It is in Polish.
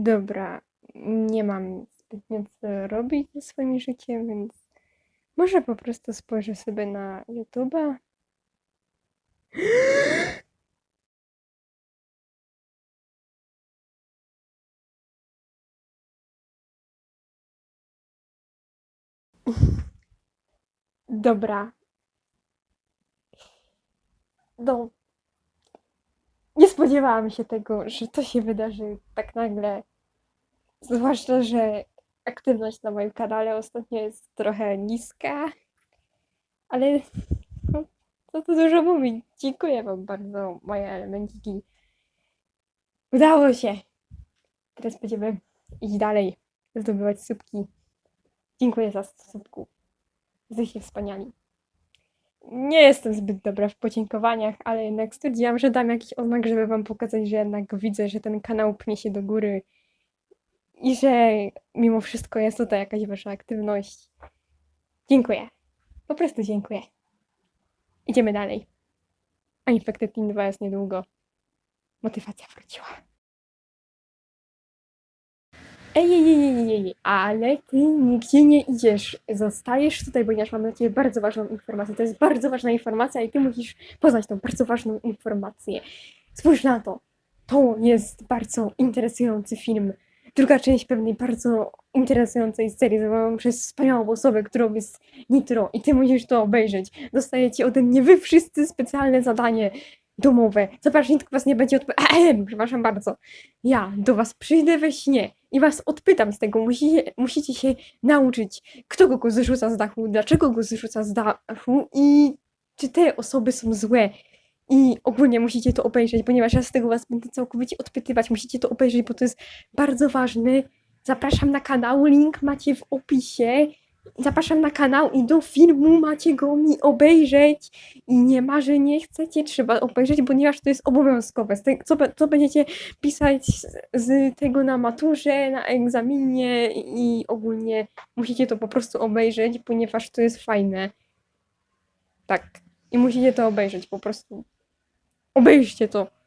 Dobra, nie mam zbytnio co robić ze swoim życiem, więc może po prostu spojrzę sobie na YouTube'a. Dobra. No. Spodziewałam się tego, że to się wydarzy tak nagle. Zwłaszcza, że aktywność na moim kanale ostatnio jest trochę niska. Ale no, co tu dużo mówić. Dziękuję Wam bardzo, moje elemenciki. Udało się. Teraz będziemy iść dalej, zdobywać słupki. Dziękuję za słupku. Jesteście wspaniali. Nie jestem zbyt dobra w podziękowaniach, ale jednak stwierdziłam, że dam jakiś oznak, żeby wam pokazać, że jednak widzę, że ten kanał pnie się do góry i że mimo wszystko jest tutaj jakaś wasza aktywność. Dziękuję. Po prostu dziękuję. Idziemy dalej. A Infected Team 2 jest niedługo. Motywacja wróciła. Ej, ej, ej, ej, ej, ale ty nigdzie nie idziesz. Zostajesz tutaj, ponieważ mam dla ciebie bardzo ważną informację. To jest bardzo ważna informacja i ty musisz poznać tą bardzo ważną informację. Spójrz na to. To jest bardzo interesujący film. Druga część pewnej bardzo interesującej serii zrobioną przez wspaniałą osobę, którą jest Nitro i ty musisz to obejrzeć. Dostajecie ode mnie wy wszyscy specjalne zadanie domowe. Zobaczcie, nikt was nie będzie odpowiadał. Przepraszam bardzo. Ja do was przyjdę we śnie i was odpytam z tego. Musicie, musicie się nauczyć, kto go zrzuca z dachu, dlaczego go zrzuca z dachu i czy te osoby są złe. I ogólnie musicie to obejrzeć, ponieważ ja z tego was będę całkowicie odpytywać. Musicie to obejrzeć, bo to jest bardzo ważne. Zapraszam na kanał, link macie w opisie. Zapraszam na kanał i do filmu macie go mi obejrzeć. I nie ma, że nie chcecie, trzeba obejrzeć, ponieważ to jest obowiązkowe. Co, co będziecie pisać z, z tego na maturze, na egzaminie i ogólnie musicie to po prostu obejrzeć, ponieważ to jest fajne. Tak. I musicie to obejrzeć, po prostu. Obejrzcie to.